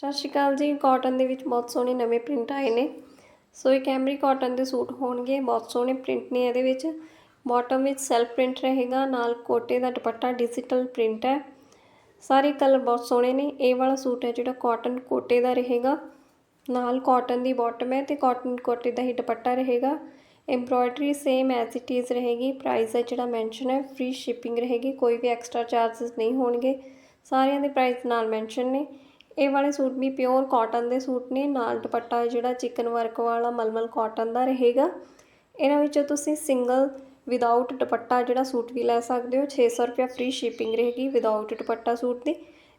ਸਤਿ ਸ਼੍ਰੀ ਅਕਾਲ ਜੀ ਕਾਟਨ ਦੇ ਵਿੱਚ ਬਹੁਤ ਸੋਹਣੇ ਨਵੇਂ ਪ੍ਰਿੰਟ ਆਏ ਨੇ। ਸੋ ਇਹ ਕੈਮਰੀ ਕਾਟਨ ਦੇ ਸੂਟ ਹੋਣਗੇ, ਬਹੁਤ ਸੋਹਣੇ ਪ੍ਰਿੰਟ ਨੇ ਇਹਦੇ ਵਿੱਚ। ਬਾਟਮ ਵਿੱਚ ਸੈਲਫ ਪ੍ਰਿੰਟ ਰਹੇਗਾ, ਨਾਲ ਕੋਟੇ ਦਾ ਦੁਪੱਟਾ ਡਿਜੀਟਲ ਪ੍ਰਿੰਟ ਹੈ। ਸਾਰੇ ਕਲਰ ਬਹੁਤ ਸੋਹਣੇ ਨੇ, ਇਹ ਵਾਲਾ ਸੂਟ ਹੈ ਜਿਹੜਾ ਕਾਟਨ ਕੋਟੇ ਦਾ ਰਹੇਗਾ। ਨਾਲ ਕਾਟਨ ਦੀ ਬਾਟਮ ਹੈ ਤੇ ਕਾਟਨ ਕੋਟੇ ਦਾ ਹੀ ਦੁਪੱਟਾ ਰਹੇਗਾ। Embroidery same as it is ਰਹੇਗੀ ਪ੍ਰਾਈਸ ਹੈ ਜਿਹੜਾ ਮੈਂਸ਼ਨ ਹੈ ਫ੍ਰੀ ਸ਼ਿਪਿੰਗ ਰਹੇਗੀ, ਕੋਈ ਵੀ ਐਕਸਟਰਾ ਚਾਰजेस ਨਹੀਂ ਹੋਣਗੇ। ਸਾਰਿਆਂ ਦੇ ਪ੍ਰਾਈਸ ਨਾਲ ਮੈਂਸ਼ਨ ਨੇ। ਇਹ ਵਾਲੇ ਸੂਟ ਵੀ ਪਿਓਰ ਕਾਟਨ ਦੇ ਸੂਟ ਨੇ, ਨਾਲ ਦੁਪੱਟਾ ਜਿਹੜਾ ਚਿਕਨ ਵਰਕ ਵਾਲਾ ਮਲਮਲ ਕਾਟਨ ਦਾ ਰਹੇਗਾ। ਇਹਨਾਂ ਵਿੱਚੋਂ ਤੁਸੀਂ ਸਿੰਗਲ ਵਿਦਆਊਟ ਦੁਪੱਟਾ ਜਿਹੜਾ ਸੂਟ ਵੀ ਲੈ ਸਕਦੇ ਹੋ 600 ਰੁਪਏ ਫ੍ਰੀ ਸ਼ਿਪਿੰਗ ਰਹੇਗੀ ਵਿਦਆਊਟ ਦੁਪੱਟਾ ਸੂਟ ਦੀ।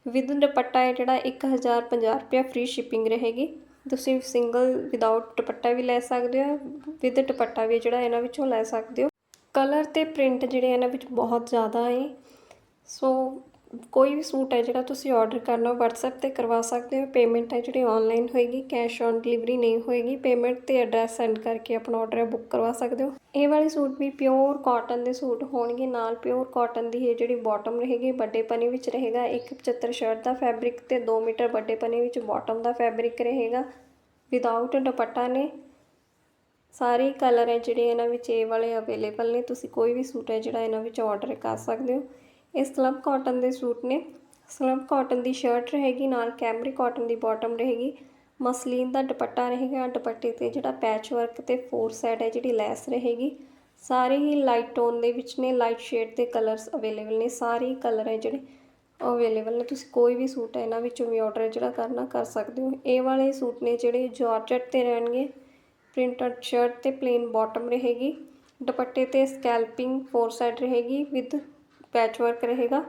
ਵਿਦ ਦੁਪੱਟਾ ਹੈ ਜਿਹੜਾ 1050 ਰੁਪਏ ਫ੍ਰੀ ਸ਼ਿਪਿੰਗ ਰਹੇਗੀ। ਤੁਸੀਂ ਸਿੰਗਲ ਵਿਦਆਊਟ ਦੁਪੱਟਾ ਵੀ ਲੈ ਸਕਦੇ ਹੋ ਵਿਦ ਦੁਪੱਟਾ ਵੀ ਜਿਹੜਾ ਇਹਨਾਂ ਵਿੱਚੋਂ ਲੈ ਸਕਦੇ ਹੋ। ਕਲਰ ਤੇ ਪ੍ਰਿੰਟ ਜਿਹੜੇ ਇਹਨਾਂ ਵਿੱਚ ਬਹੁਤ ਜ਼ਿਆਦਾ ਹੈ ਸੋ ਕੋਈ ਵੀ ਸੂਟ ਹੈ ਜਿਹੜਾ ਤੁਸੀਂ ਆਰਡਰ ਕਰਨਾ WhatsApp ਤੇ ਕਰਵਾ ਸਕਦੇ ਹੋ। ਪੇਮੈਂਟ ਹੈ ਜਿਹੜੀ ਆਨਲਾਈਨ ਹੋਏਗੀ ਕੈਸ਼ ਔਨ ਡਿਲੀਵਰੀ ਨਹੀਂ ਹੋਏਗੀ। ਪੇਮੈਂਟ ਤੇ ਐਡਰੈਸ ਸੈਂਡ ਕਰਕੇ ਆਪਣਾ ਆਰਡਰ ਬੁੱਕ ਕਰਵਾ ਸਕਦੇ ਹੋ। ਇਹ ਵਾਲੇ ਸੂਟ ਵੀ ਪਿਓਰ ਕਾਟਨ ਦੇ ਸੂਟ ਹੋਣਗੇ। ਨਾਲ ਪਿਓਰ ਕਾਟਨ ਦੀ ਇਹ ਜਿਹੜੀ ਬਾਟਮ ਰਹੇਗੀ, ਵੱਡੇ ਪਨੀ ਵਿੱਚ ਰਹੇਗਾ। 175 ਸ਼ਰਟ ਦਾ ਫੈਬਰਿਕ ਤੇ 2 ਮੀਟਰ ਵੱਡੇ ਪਨੀ ਵਿੱਚ ਬਾਟਮ ਦਾ ਫੈਬਰਿਕ ਰਹੇਗਾ। ਵਿਦਆਊਟ ਦੁਪੱਟਾ ਨੇ। ਸਾਰੇ ਕਲਰ ਹੈ ਜਿਹੜੇ ਇਹਨਾਂ ਵਿੱਚ, ਇਹ ਵਾਲੇ ਅਵੇਲੇਬਲ ਨੇ। ਤੁਸੀਂ ਕੋਈ ਵੀ ਸੂਟ ਹੈ ਜਿਹੜਾ ਇਹਨਾਂ ਵਿੱਚ ਆਰਡਰ ਕਰ ਸਕਦੇ ਹੋ। ਇਹ ਸਲਬ ਕਾਟਨ ਦੇ ਸੂਟ ਨੇ। ਸਲਬ ਕਾਟਨ ਦੀ ਸ਼ਰਟ ਰਹੇਗੀ, ਨਾਲ ਕੈਮਰੀ ਕਾਟਨ ਦੀ ਬਾਟਮ ਰਹੇਗੀ। ਮਸਲੀਨ ਦਾ ਦੁਪੱਟਾ ਰਹੇਗਾ, ਦੁਪੱਟੇ ਤੇ ਜਿਹੜਾ ਪੈਚ ਵਰਕ ਤੇ ਫੋਰ ਸਾਈਡ ਹੈ, ਜਿਹੜੀ ਲੈਸ ਰਹੇਗੀ। ਸਾਰੇ ਹੀ ਲਾਈਟ ਟੋਨ ਦੇ ਵਿੱਚ ਨੇ ਲਾਈਟ ਸ਼ੇਡ ਦੇ ਕਲਰਸ ਅਵੇਲੇਬਲ ਨੇ, ਸਾਰੇ ਹੀ ਕਲਰ ਹੈ ਜਿਹੜੇ ਅਵੇਲੇਬਲ ਨੇ। ਤੁਸੀਂ ਕੋਈ ਵੀ ਸੂਟ ਹੈ ਇਹਨਾਂ ਵਿੱਚੋਂ ਵੀ ਆਰਡਰ ਜਿਹੜਾ ਕਰਨਾ ਕਰ ਸਕਦੇ ਹੋ। ਇਹ ਵਾਲੇ ਸੂਟ ਨੇ ਜਿਹੜੇ ਜਾਰਜਟ ਤੇ ਰਹਿਣਗੇ। ਪ੍ਰਿੰਟਡ ਸ਼ਰਟ ਤੇ ਪਲੇਨ ਬਾਟਮ ਰਹੇਗੀ। ਦੁਪੱਟੇ ਤੇ ਸਕੈਲਪਿੰਗ ਫੋਰ ਸਾਈਡ ਰਹੇਗੀ ਵਿਦ ਪੈਚ ਵਰਕ ਰਹੇਗਾ।